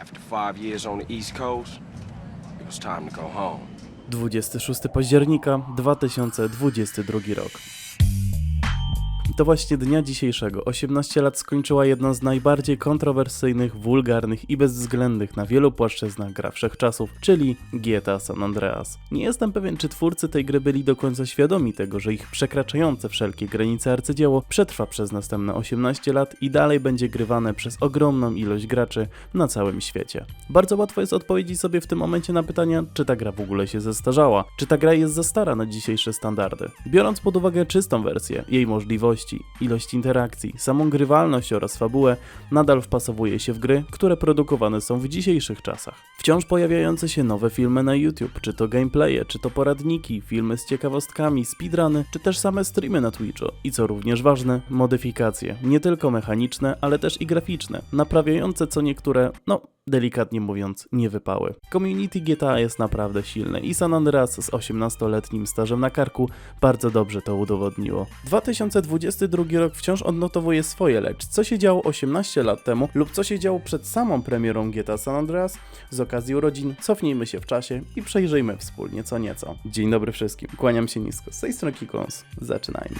After five years on the East Coast, it was time to go home. 26 października 2022 rok. To właśnie dnia dzisiejszego 18 lat skończyła jedna z najbardziej kontrowersyjnych, wulgarnych i bezwzględnych na wielu płaszczyznach gra wszechczasów, czyli GTA San Andreas. Nie jestem pewien, czy twórcy tej gry byli do końca świadomi tego, że ich przekraczające wszelkie granice arcydzieło przetrwa przez następne 18 lat i dalej będzie grywane przez ogromną ilość graczy na całym świecie. Bardzo łatwo jest odpowiedzieć sobie w tym momencie na pytanie, czy ta gra w ogóle się zestarzała, czy ta gra jest za stara na dzisiejsze standardy. Biorąc pod uwagę czystą wersję, jej możliwości, ilość interakcji, samą grywalność oraz fabułę, nadal wpasowuje się w gry, które produkowane są w dzisiejszych czasach. Wciąż pojawiające się nowe filmy na YouTube, czy to gameplaye, czy to poradniki, filmy z ciekawostkami, speedruny, czy też same streamy na Twitchu. I co również ważne, modyfikacje, nie tylko mechaniczne, ale też i graficzne, naprawiające co niektóre, no delikatnie mówiąc, nie wypały. Community GTA jest naprawdę silne i San Andreas z 18-letnim stażem na karku bardzo dobrze to udowodniło. 2022 rok wciąż odnotowuje swoje, lecz co się działo 18 lat temu lub co się działo przed samą premierą GTA San Andreas, z okazji urodzin cofnijmy się w czasie i przejrzyjmy wspólnie co nieco. Dzień dobry wszystkim, kłaniam się nisko, z tej strony Kikons, zaczynajmy.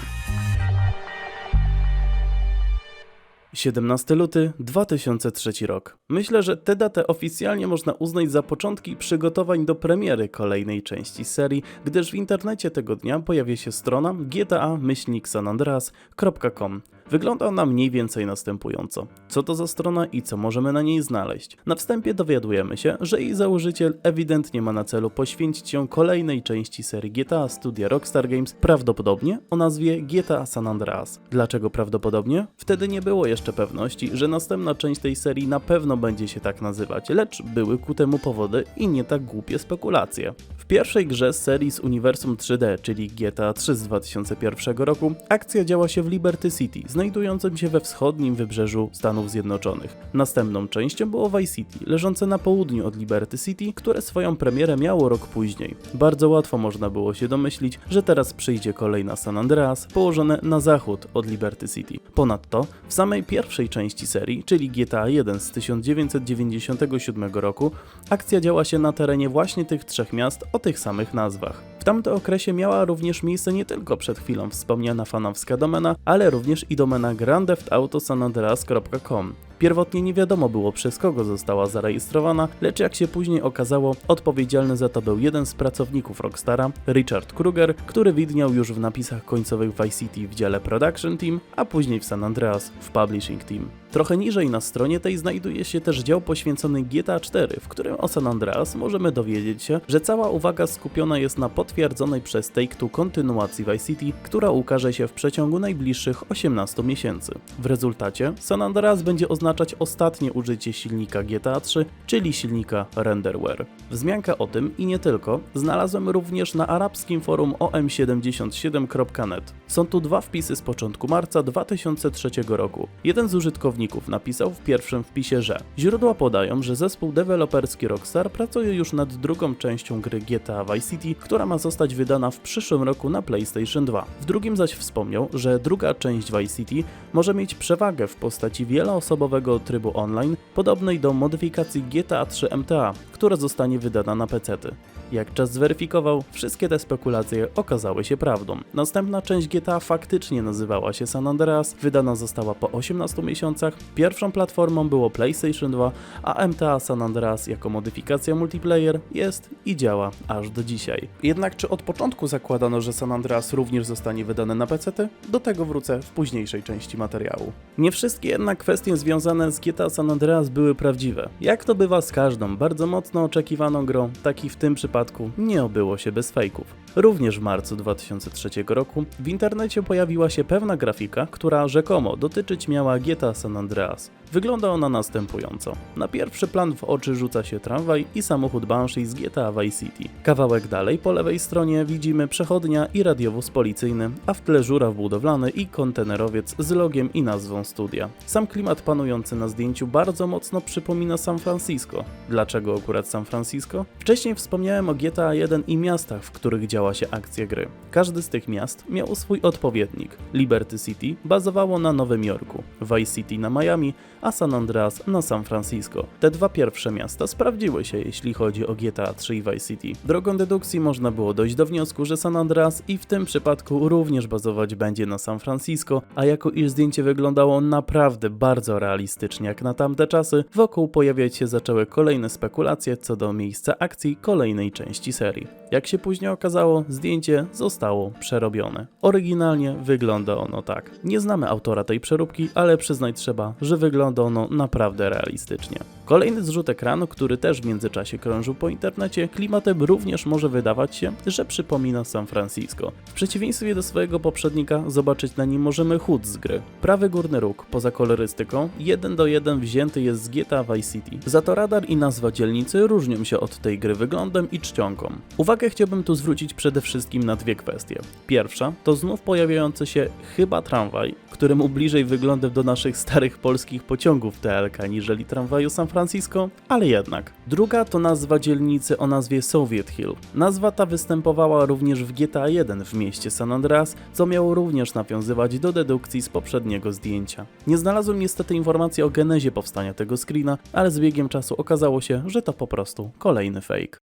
17 luty 2003 rok. Myślę, że tę datę oficjalnie można uznać za początki przygotowań do premiery kolejnej części serii, gdyż w internecie tego dnia pojawia się strona gta-sanandreas.com. Wygląda ona mniej więcej następująco. Co to za strona i co możemy na niej znaleźć? Na wstępie dowiadujemy się, że jej założyciel ewidentnie ma na celu poświęcić ją kolejnej części serii GTA Studia Rockstar Games, prawdopodobnie o nazwie GTA San Andreas. Dlaczego prawdopodobnie? Wtedy nie było jeszcze pewności, że następna część tej serii na pewno będzie się tak nazywać, lecz były ku temu powody i nie tak głupie spekulacje. W pierwszej grze serii z uniwersum 3D, czyli GTA 3 z 2001 roku, akcja działa się w Liberty City, znajdującym się we wschodnim wybrzeżu Stanów Zjednoczonych. Następną częścią było Vice City, leżące na południu od Liberty City, które swoją premierę miało rok później. Bardzo łatwo można było się domyślić, że teraz przyjdzie kolejna San Andreas, położone na zachód od Liberty City. Ponadto, w samej pierwszej części serii, czyli GTA 1 z 1997 roku, akcja działa się na terenie właśnie tych trzech miast o tych samych nazwach. W tamtym okresie miała również miejsce nie tylko przed chwilą wspomniana fanowska domena, ale również i domena grandtheftautosanandreas.com. Pierwotnie nie wiadomo było przez kogo została zarejestrowana, lecz jak się później okazało, odpowiedzialny za to był jeden z pracowników Rockstara, Richard Kruger, który widniał już w napisach końcowych Vice City w dziale Production Team, a później w San Andreas w Publishing Team. Trochę niżej na stronie tej znajduje się też dział poświęcony GTA 4, w którym o San Andreas możemy dowiedzieć się, że cała uwaga skupiona jest na potwierdzonej przez Take-Two kontynuacji Vice City, która ukaże się w przeciągu najbliższych 18 miesięcy. W rezultacie San Andreas będzie oznaczać ostatnie użycie silnika GTA 3, czyli silnika Renderware. Wzmianka o tym i nie tylko znalazłem również na arabskim forum om77.net. Są tu dwa wpisy z początku marca 2003 roku. Jeden z użytkowników napisał w pierwszym wpisie, że źródła podają, że zespół deweloperski Rockstar pracuje już nad drugą częścią gry GTA Vice City, która ma zostać wydana w przyszłym roku na PlayStation 2. W drugim zaś wspomniał, że druga część Vice City może mieć przewagę w postaci wieloosobowego trybu online, podobnej do modyfikacji GTA 3 MTA, która zostanie wydana na PC-ty. Jak czas zweryfikował, wszystkie te spekulacje okazały się prawdą. Następna część GTA faktycznie nazywała się San Andreas, wydana została po 18 miesiącach, pierwszą platformą było PlayStation 2, a MTA San Andreas jako modyfikacja multiplayer jest i działa aż do dzisiaj. Jednak czy od początku zakładano, że San Andreas również zostanie wydane na PC? Do tego wrócę w późniejszej części materiału. Nie wszystkie jednak kwestie związane z GTA San Andreas były prawdziwe. Jak to bywa z każdą bardzo mocno oczekiwaną grą, tak i w tym przypadku nie obyło się bez fejków. Również w marcu 2003 roku w internecie pojawiła się pewna grafika, która rzekomo dotyczyć miała GTA San Andreas. Wygląda ona następująco. Na pierwszy plan w oczy rzuca się tramwaj i samochód Banshee z GTA Vice City. Kawałek dalej po lewej stronie widzimy przechodnia i radiowóz policyjny, a w tle żuraw budowlany i kontenerowiec z logiem i nazwą studia. Sam klimat panujący na zdjęciu bardzo mocno przypomina San Francisco. Dlaczego akurat San Francisco? Wcześniej wspomniałem o GTA 1 i miastach, w których działa się akcja gry. Każdy z tych miast miał swój odpowiednik. Liberty City bazowało na Nowym Jorku, Vice City na Miami, a San Andreas na San Francisco. Te dwa pierwsze miasta sprawdziły się, jeśli chodzi o GTA 3 i Vice City. Drogą dedukcji można było dojść do wniosku, że San Andreas i w tym przypadku również bazować będzie na San Francisco, a jako iż zdjęcie wyglądało naprawdę bardzo realistycznie jak na tamte czasy, wokół pojawiać się zaczęły kolejne spekulacje co do miejsca akcji kolejnej części serii. Jak się później okazało, zdjęcie zostało przerobione. Oryginalnie wygląda ono tak. Nie znamy autora tej przeróbki, ale przyznać trzeba, że wygląda ono naprawdę realistycznie. Kolejny zrzut ekranu, który też w międzyczasie krążył po internecie, klimatem również może wydawać się, że przypomina San Francisco. W przeciwieństwie do swojego poprzednika, zobaczyć na nim możemy HUD z gry. Prawy górny róg, poza kolorystyką, jeden do jeden wzięty jest z GTA Vice City. Za to radar i nazwa dzielnicy różnią się od tej gry wyglądem i czcionką. Uwagę chciałbym tu zwrócić przede wszystkim na dwie kwestie. Pierwsza to znów pojawiający się chyba tramwaj, któremu bliżej wyglądem do naszych starych polskich pociągów TLK niżeli tramwaju San Francisco, ale jednak. Druga to nazwa dzielnicy o nazwie Soviet Hill. Nazwa ta występowała również w GTA 1 w mieście San Andreas, co miało również nawiązywać do dedukcji z poprzedniego zdjęcia. Nie znalazłem niestety informacji o genezie powstania tego screena, ale z biegiem czasu okazało się, że to po prostu kolejny fake.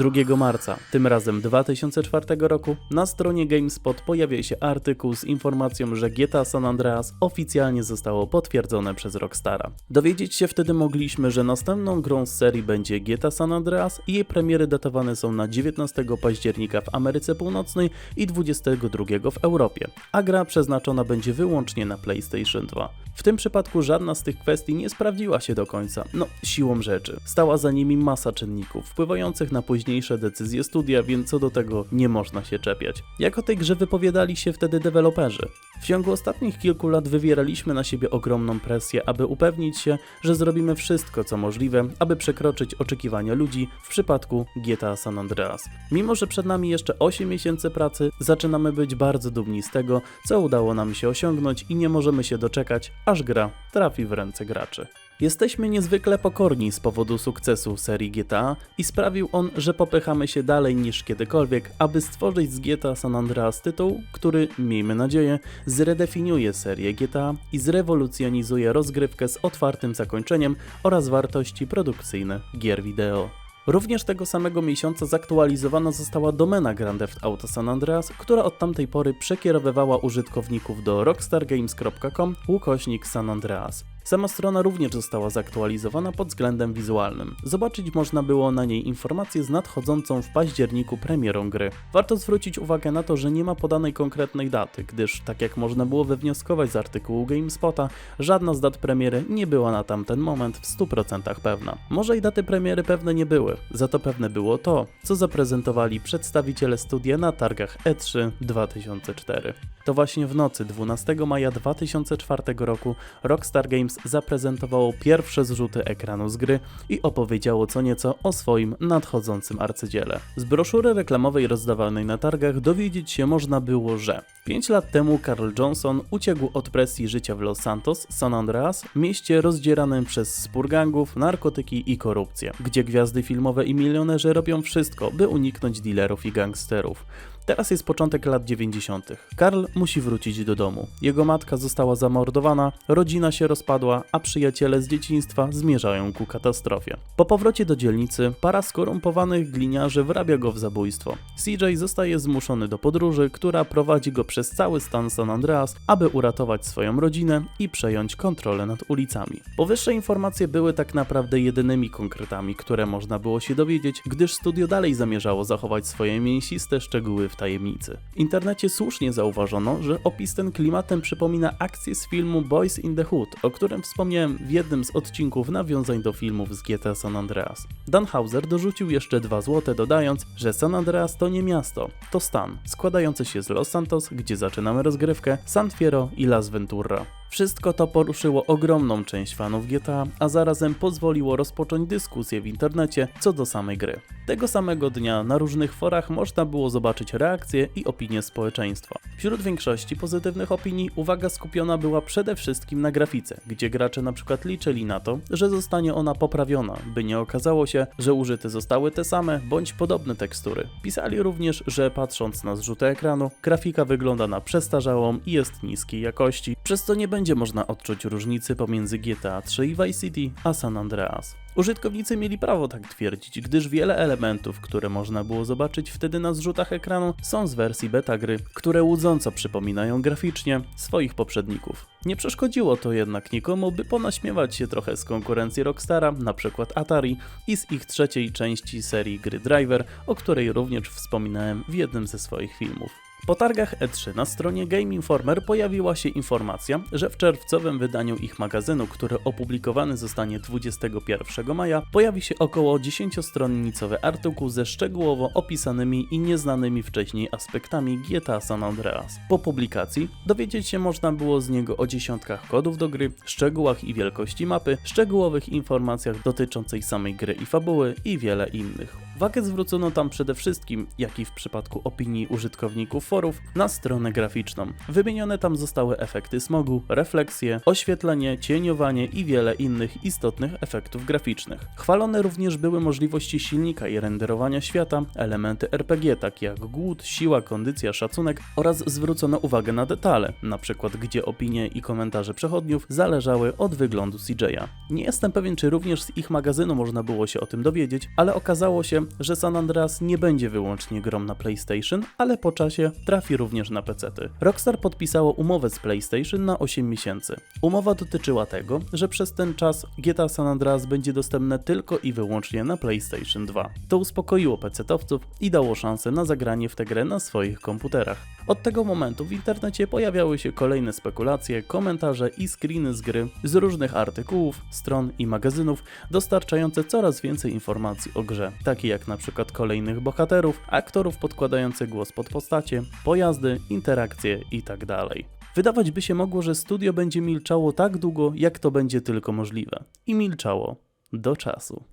2 marca, tym razem 2004 roku, na stronie GameSpot pojawia się artykuł z informacją, że GTA San Andreas oficjalnie zostało potwierdzone przez Rockstara. Dowiedzieć się wtedy mogliśmy, że następną grą z serii będzie GTA San Andreas i jej premiery datowane są na 19 października w Ameryce Północnej i 22 w Europie, a gra przeznaczona będzie wyłącznie na PlayStation 2. W tym przypadku żadna z tych kwestii nie sprawdziła się do końca, no siłą rzeczy. Stała za nimi masa czynników wpływających na późniejsze decyzje studia, więc co do tego nie można się czepiać. Jak o tej grze wypowiadali się wtedy deweloperzy? W ciągu ostatnich kilku lat wywieraliśmy na siebie ogromną presję, aby upewnić się, że zrobimy wszystko co możliwe, aby przekroczyć oczekiwania ludzi w przypadku GTA San Andreas. Mimo, że przed nami jeszcze 8 miesięcy pracy, zaczynamy być bardzo dumni z tego, co udało nam się osiągnąć i nie możemy się doczekać, aż gra trafi w ręce graczy. Jesteśmy niezwykle pokorni z powodu sukcesu serii GTA i sprawił on, że popychamy się dalej niż kiedykolwiek, aby stworzyć z GTA San Andreas tytuł, który, miejmy nadzieję, zredefiniuje serię GTA i zrewolucjonizuje rozgrywkę z otwartym zakończeniem oraz wartości produkcyjne gier wideo. Również tego samego miesiąca zaktualizowana została domena Grand Theft Auto San Andreas, która od tamtej pory przekierowywała użytkowników do rockstargames.com ukośnik San Andreas. Sama strona również została zaktualizowana pod względem wizualnym. Zobaczyć można było na niej informacje z nadchodzącą w październiku premierą gry. Warto zwrócić uwagę na to, że nie ma podanej konkretnej daty, gdyż, tak jak można było wywnioskować z artykułu GameSpota, żadna z dat premiery nie była na tamten moment w 100% pewna. Może i daty premiery pewne nie były, za to pewne było to, co zaprezentowali przedstawiciele studia na targach E E3 2004. To właśnie w nocy 12 maja 2004 roku Rockstar Games zaprezentowało pierwsze zrzuty ekranu z gry i opowiedziało co nieco o swoim nadchodzącym arcydziele. Z broszury reklamowej rozdawanej na targach dowiedzieć się można było, że 5 lat temu Carl Johnson uciekł od presji życia w Los Santos, San Andreas, mieście rozdzieranym przez spór gangów, narkotyki i korupcję, gdzie gwiazdy filmowe i milionerzy robią wszystko, by uniknąć dealerów i gangsterów. Teraz jest początek lat 90. Karl musi wrócić do domu. Jego matka została zamordowana, rodzina się rozpadła, a przyjaciele z dzieciństwa zmierzają ku katastrofie. Po powrocie do dzielnicy, para skorumpowanych gliniarzy wrabia go w zabójstwo. CJ zostaje zmuszony do podróży, która prowadzi go przez cały stan San Andreas, aby uratować swoją rodzinę i przejąć kontrolę nad ulicami. Powyższe informacje były tak naprawdę jedynymi konkretami, które można było się dowiedzieć, gdyż studio dalej zamierzało zachować swoje mięsiste szczegóły w tajemnicy. W internecie słusznie zauważono, że opis ten klimatem przypomina akcję z filmu Boys in the Hood, o którym wspomniałem w jednym z odcinków nawiązań do filmów z GTA San Andreas. Dan Hauser dorzucił jeszcze 2 złote dodając, że San Andreas to nie miasto, to stan, składający się z Los Santos, gdzie zaczynamy rozgrywkę, San Fierro i Las Ventura. Wszystko to poruszyło ogromną część fanów GTA, a zarazem pozwoliło rozpocząć dyskusję w internecie co do samej gry. Tego samego dnia na różnych forach można było zobaczyć reakcje i opinie społeczeństwa. Wśród większości pozytywnych opinii uwaga skupiona była przede wszystkim na grafice, gdzie gracze na przykład liczyli na to, że zostanie ona poprawiona, by nie okazało się, że użyte zostały te same bądź podobne tekstury. Pisali również, że patrząc na zrzuty ekranu, grafika wygląda na przestarzałą i jest niskiej jakości, przez co nie będzie można odczuć różnicy pomiędzy GTA 3 i Vice City a San Andreas. Użytkownicy mieli prawo tak twierdzić, gdyż wiele elementów, które można było zobaczyć wtedy na zrzutach ekranu, są z wersji beta gry, które łudząco przypominają graficznie swoich poprzedników. Nie przeszkodziło to jednak nikomu, by ponaśmiewać się trochę z konkurencji Rockstara, np. Atari i z ich trzeciej części serii gry Driver, o której również wspominałem w jednym ze swoich filmów. Po targach E3 na stronie Game Informer pojawiła się informacja, że w czerwcowym wydaniu ich magazynu, który opublikowany zostanie 21 maja, pojawi się około 10-stronnicowy artykuł ze szczegółowo opisanymi i nieznanymi wcześniej aspektami GTA San Andreas. Po publikacji dowiedzieć się można było z niego o dziesiątkach kodów do gry, szczegółach i wielkości mapy, szczegółowych informacjach dotyczących samej gry i fabuły i wiele innych. Uwagę zwrócono tam przede wszystkim, jak i w przypadku opinii użytkowników forów, na stronę graficzną. Wymienione tam zostały efekty smogu, refleksje, oświetlenie, cieniowanie i wiele innych istotnych efektów graficznych. Chwalone również były możliwości silnika i renderowania świata, elementy RPG takie jak głód, siła, kondycja, szacunek oraz zwrócono uwagę na detale, przykład gdzie opinie i komentarze przechodniów zależały od wyglądu CJ'a. Nie jestem pewien, czy również z ich magazynu można było się o tym dowiedzieć, ale okazało się, że San Andreas nie będzie wyłącznie grą na PlayStation, ale po czasie trafi również na PC-ty. Rockstar podpisało umowę z PlayStation na 8 miesięcy. Umowa dotyczyła tego, że przez ten czas GTA San Andreas będzie dostępne tylko i wyłącznie na PlayStation 2. To uspokoiło PC-towców i dało szansę na zagranie w tę grę na swoich komputerach. Od tego momentu w internecie pojawiały się kolejne spekulacje, komentarze i screeny z gry z różnych artykułów, stron i magazynów, dostarczające coraz więcej informacji o grze, takie jak na przykład kolejnych bohaterów, aktorów podkładających głos pod postacie, pojazdy, interakcje itd. Wydawać by się mogło, że studio będzie milczało tak długo, jak to będzie tylko możliwe. I milczało do czasu.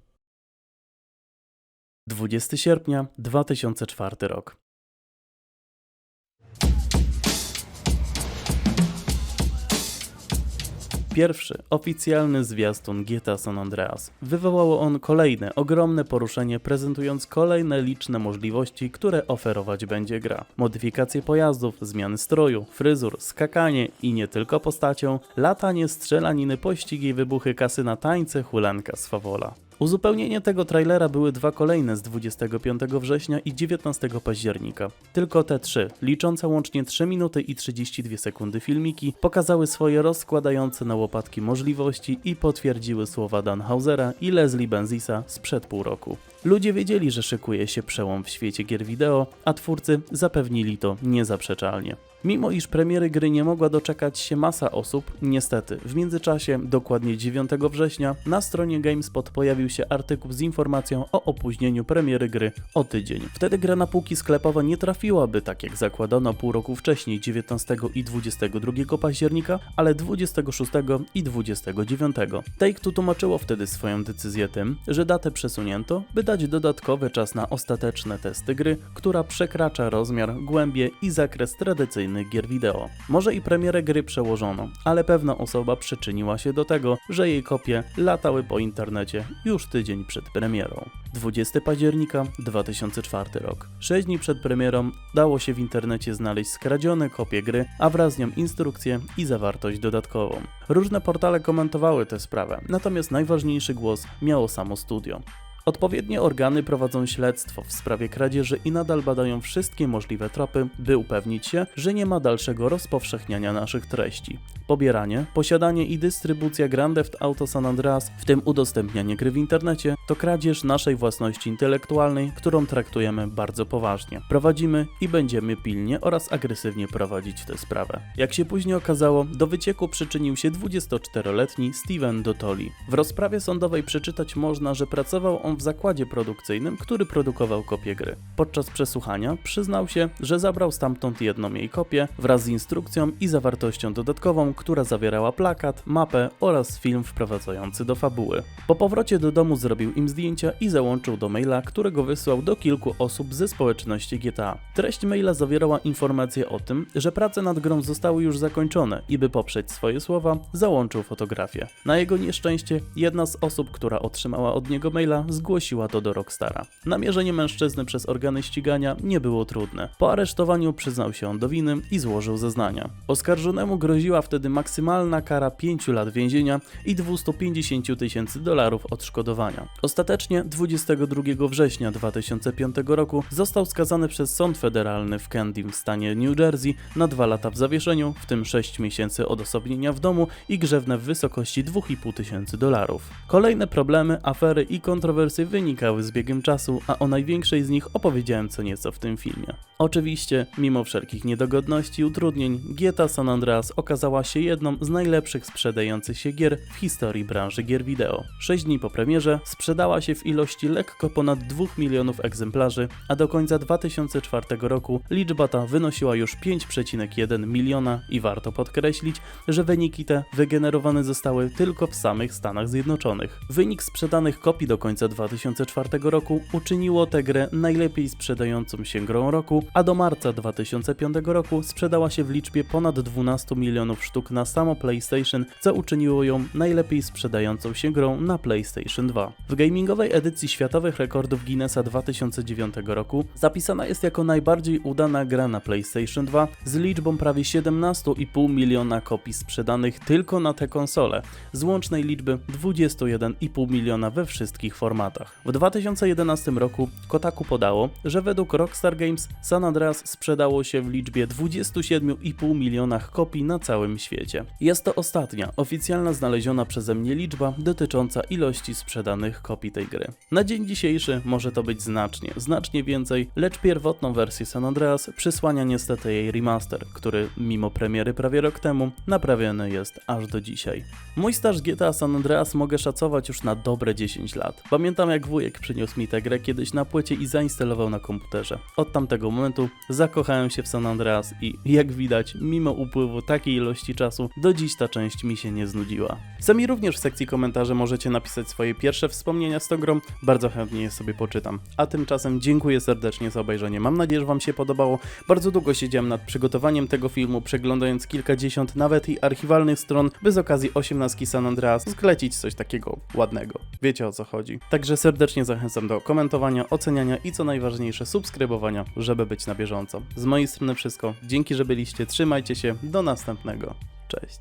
20 sierpnia 2004 rok. Pierwszy oficjalny zwiastun GTA San Andreas. Wywołało on kolejne ogromne poruszenie, prezentując kolejne liczne możliwości, które oferować będzie gra. Modyfikacje pojazdów, zmiany stroju, fryzur, skakanie i nie tylko postacią, latanie, strzelaniny, pościgi, wybuchy kasyna, tańce, hulanka z fawola. Uzupełnienie tego trailera były dwa kolejne z 25 września i 19 października. Tylko te trzy, liczące łącznie 3 minuty i 32 sekundy filmiki, pokazały swoje rozkładające na łopatki możliwości i potwierdziły słowa Dan Hausera i Leslie Benzisa sprzed pół roku. Ludzie wiedzieli, że szykuje się przełom w świecie gier wideo, a twórcy zapewnili to niezaprzeczalnie. Mimo iż premiery gry nie mogła doczekać się masa osób, niestety w międzyczasie, dokładnie 9 września, na stronie GameSpot pojawił się artykuł z informacją o opóźnieniu premiery gry o tydzień. Wtedy gra na półki sklepowe nie trafiłaby tak jak zakładano pół roku wcześniej, 19 i 22 października, ale 26 i 29. Take-Two tłumaczyło wtedy swoją decyzję tym, że datę przesunięto, by dać dodatkowy czas na ostateczne testy gry, która przekracza rozmiar, głębię i zakres tradycyjnych gier wideo. Może i premierę gry przełożono, ale pewna osoba przyczyniła się do tego, że jej kopie latały po internecie już tydzień przed premierą. 20 października 2004 rok. 6 dni przed premierą dało się w internecie znaleźć skradzione kopie gry, a wraz z nią instrukcję i zawartość dodatkową. Różne portale komentowały tę sprawę, natomiast najważniejszy głos miało samo studio. Odpowiednie organy prowadzą śledztwo w sprawie kradzieży i nadal badają wszystkie możliwe tropy, by upewnić się, że nie ma dalszego rozpowszechniania naszych treści. Pobieranie, posiadanie i dystrybucja Grand Theft Auto San Andreas, w tym udostępnianie gry w internecie, to kradzież naszej własności intelektualnej, którą traktujemy bardzo poważnie. Prowadzimy i będziemy pilnie oraz agresywnie prowadzić tę sprawę. Jak się później okazało, do wycieku przyczynił się 24-letni Steven Dotoli. W rozprawie sądowej przeczytać można, że pracował on w zakładzie produkcyjnym, który produkował kopię gry. Podczas przesłuchania przyznał się, że zabrał stamtąd jedną jej kopię wraz z instrukcją i zawartością dodatkową, która zawierała plakat, mapę oraz film wprowadzający do fabuły. Po powrocie do domu zrobił im zdjęcia i załączył do maila, którego wysłał do kilku osób ze społeczności GTA. Treść maila zawierała informację o tym, że prace nad grą zostały już zakończone i by poprzeć swoje słowa, załączył fotografię. Na jego nieszczęście, jedna z osób, która otrzymała od niego maila, zgłosiła to do Rockstara. Namierzenie mężczyzny przez organy ścigania nie było trudne. Po aresztowaniu przyznał się on do winy i złożył zeznania. Oskarżonemu groziła wtedy maksymalna kara 5 lat więzienia i 250 tysięcy dolarów odszkodowania. Ostatecznie 22 września 2005 roku został skazany przez sąd federalny w Candy w stanie New Jersey na 2 lata w zawieszeniu, w tym 6 miesięcy odosobnienia w domu i grzewnę w wysokości 2,5 tysięcy dolarów. Kolejne problemy, afery i kontrowersje wynikały z biegiem czasu, a o największej z nich opowiedziałem co nieco w tym filmie. Oczywiście, mimo wszelkich niedogodności i utrudnień, GTA San Andreas okazała się jedną z najlepszych sprzedających się gier w historii branży gier wideo. 6 dni po premierze sprzedała się w ilości lekko ponad 2 milionów egzemplarzy, a do końca 2004 roku liczba ta wynosiła już 5,1 miliona i warto podkreślić, że wyniki te wygenerowane zostały tylko w samych Stanach Zjednoczonych. Wynik sprzedanych kopii do końca 2004 roku uczyniło tę grę najlepiej sprzedającą się grą roku, a do marca 2005 roku sprzedała się w liczbie ponad 12 milionów sztuk na samo PlayStation, co uczyniło ją najlepiej sprzedającą się grą na PlayStation 2. W gamingowej edycji światowych rekordów Guinnessa 2009 roku zapisana jest jako najbardziej udana gra na PlayStation 2 z liczbą prawie 17,5 miliona kopii sprzedanych tylko na tę konsolę, z łącznej liczby 21,5 miliona we wszystkich formatach. W 2011 roku Kotaku podało, że według Rockstar Games San Andreas sprzedało się w liczbie 27,5 milionach kopii na całym świecie. Jest to ostatnia oficjalna znaleziona przeze mnie liczba dotycząca ilości sprzedanych kopii tej gry. Na dzień dzisiejszy może to być znacznie, znacznie więcej, lecz pierwotną wersję San Andreas przysłania niestety jej remaster, który mimo premiery prawie rok temu naprawiony jest aż do dzisiaj. Mój staż GTA San Andreas mogę szacować już na dobre 10 lat. Pamiętam jak wujek przyniósł mi tę grę kiedyś na płycie i zainstalował na komputerze. Od tamtego momentu zakochałem się w San Andreas i jak widać, mimo upływu takiej ilości czasu, do dziś ta część mi się nie znudziła. Sami również w sekcji komentarzy możecie napisać swoje pierwsze wspomnienia z tą grą, bardzo chętnie je sobie poczytam. A tymczasem dziękuję serdecznie za obejrzenie, mam nadzieję, że Wam się podobało. Bardzo długo siedziałem nad przygotowaniem tego filmu, przeglądając kilkadziesiąt nawet i archiwalnych stron, by z okazji 18 San Andreas zlecić coś takiego ładnego. Wiecie o co chodzi. Także serdecznie zachęcam do komentowania, oceniania i co najważniejsze subskrybowania, żeby być na bieżąco. Z mojej strony wszystko. Dzięki, że byliście. Trzymajcie się. Do następnego. Cześć.